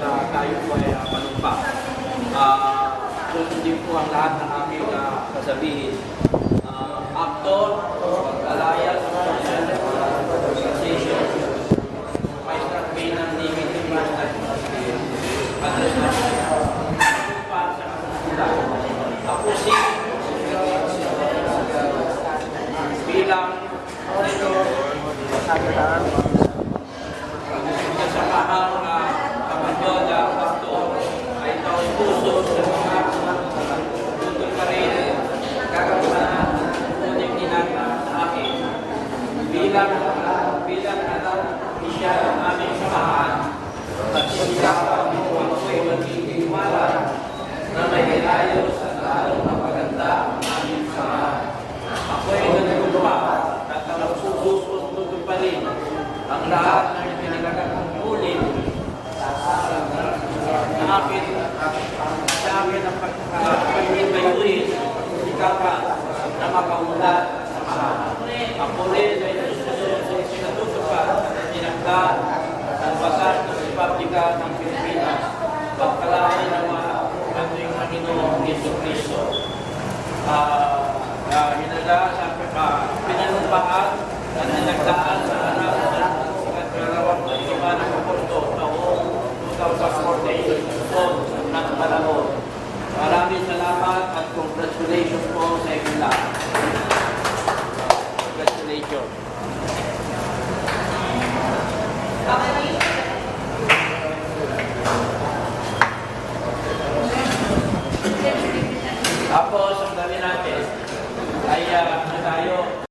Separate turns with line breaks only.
ah, tayo po ay uh, manumpa. Uh, susundin po ang lahat ng aming uh, sasabihin. Uh, actor, alliance, association, Maestra Pina, Limited Master, Address na pa sa kasunod. Ako si bilang auditor sa kahang na kapatid na pastor ay taong puso sa mga tutol pa rin kakapanan kuning inata sa akin bilang bilang anak siya ang aming samahan at siya ang ako'y magiging wala na may ilayo sa lalong napaganda ang aming samahan. Ako'y nagulpa at ang susunod pa rin ang lahat ng pinagkakaulit nagkalat sa kasama. Ang puli na isusunod sa Estatuto pa na tinakda ng Basal ng Republika ng Pilipinas, pagkalaan ng mga ating Panginoong Yeso Cristo. Uh, uh, hinala sa uh, pinanumpaan na nagdaan sa Maraming salamat at congratulations po sa inyo lahat kayo. Tapos, ang dami natin ay uh, na ano tayo